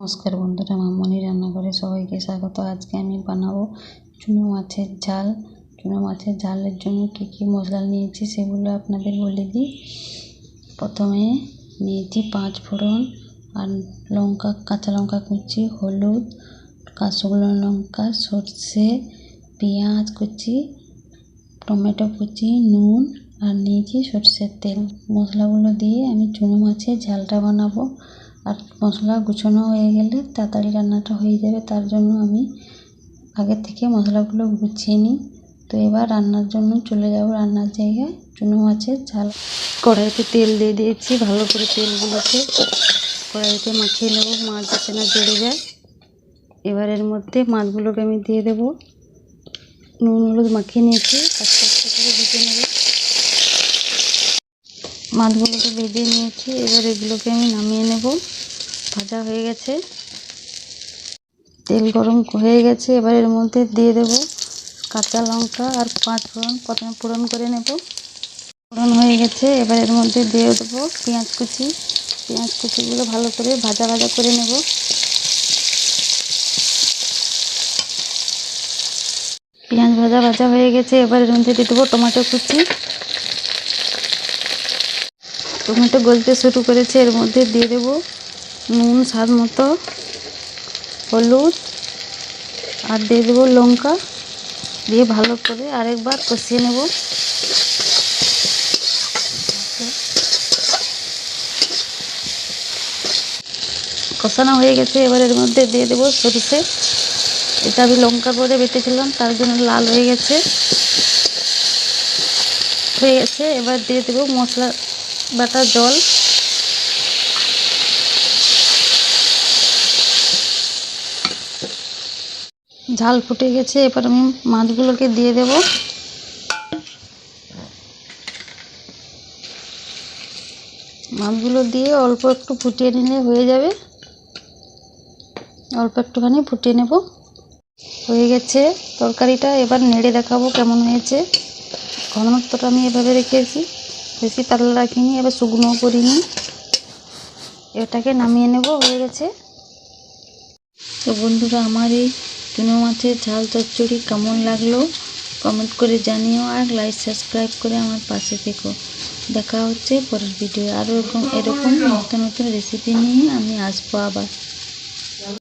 নমস্কার বন্ধুরা, মামনি রান্নাঘরে সবাইকে স্বাগত। আজকে আমি বানাবো চুনো মাছের ঝাল। চুনো মাছের ঝালের জন্য কী কী মশলা নিয়েছি সেগুলো আপনাদের বলে দিই। প্রথমে নিয়েছি পাঁচ ফোড়ন আর লঙ্কা, কাঁচা লঙ্কা কুচি, হলুদ কাঁচগুলো লঙ্কা, সর্ষে, পেঁয়াজ কুচি, টমেটো কুচি, নুন আর নিয়েছি সর্ষের তেল। মশলাগুলো দিয়ে আমি চুনো মাছের ঝালটা বানাবো। আর মশলা গুছানো হয়ে গেলে তাড়াতাড়ি রান্নাটা হয়ে যাবে, তার জন্য আমি আগের থেকে মশলাগুলো গুছিয়ে নিই। তো এবার রান্নার জন্য চলে যাব রান্নার জায়গায়। চুনো মাছের ঝাল। কড়াইতে তেল দিয়ে দিয়েছি, ভালো করে তেলগুলোকে কড়াইতে মাখিয়ে নেব, মাছ যাতে না জড়ে যায়। এবার এর মধ্যে মাছগুলোকে আমি দিয়ে দেবো। নুন, হলুদ মাখিয়ে নিয়েছি, আস্তে আস্তে করে ভেজে নেব। মাছগুলোকে ভেজে নিয়েছি, এবার এগুলোকে আমি নামিয়ে নেব। ভাজা হয়ে গেছে। তেল গরম হয়ে গেছে, এবার এর মধ্যে দিয়ে দেব কাঁচা লঙ্কা আর পাঁচ ফোড়ন। প্রথমে ফোড়ন করে নেব। ফোড়ন হয়ে গেছে, এবার এর মধ্যে দিয়ে দেবো পেঁয়াজ কুচি। পেঁয়াজ কুচিগুলো ভালো করে ভাজা ভাজা করে নেব। পেঁয়াজ ভাজা ভাজা হয়ে গেছে, এবার এর মধ্যে দিয়ে দেবো টমেটো কুচি। টমেটো গলতে শুরু করেছে, এর মধ্যে দিয়ে দেবো নুন, স্বাদ মতো, হলুদ, আর দিয়ে দেবো লঙ্কা। দিয়ে ভালো করে আরেকবার কষিয়ে নেব। কষানো হয়ে গেছে, এবার এর মধ্যে দিয়ে দেবো সরষে। এটা আমি লঙ্কা করে বেটেছিলাম, তার জন্য লাল হয়ে গেছে। হয়ে গেছে, এবার দিয়ে দেবো মশলা বাটা জল। ঝাল ফুটে গেছে, এবার আমি মাছগুলোকে দিয়ে দেব। মাছগুলো দিয়ে অল্প একটু ফুটিয়ে নিলে হয়ে যাবে। অল্প একটুখানি ফুটিয়ে নেব। হয়ে গেছে। তরকারিটা এবার নেড়ে দেখাবো কেমন হয়েছে। ঘনত্বটা আমি এভাবে রেখেছি। বেশি পাতলা রাখিনি, এবার শুকনো করিনি। এটাকে নামিয়ে নেব, হয়ে গেছে। তো বন্ধুরা, আমার এই চুনো মাছের ঝাল চচ্চড়ি কেমন লাগল? কমেন্ট করে জানিও আর লাইক সাবস্ক্রাইব করে আমার পাশে থেকো। দেখা হচ্ছে পরের ভিডিও আরও এরকম এরকম নতুন নতুন রেসিপি নিয়ে আমি আসব আবার।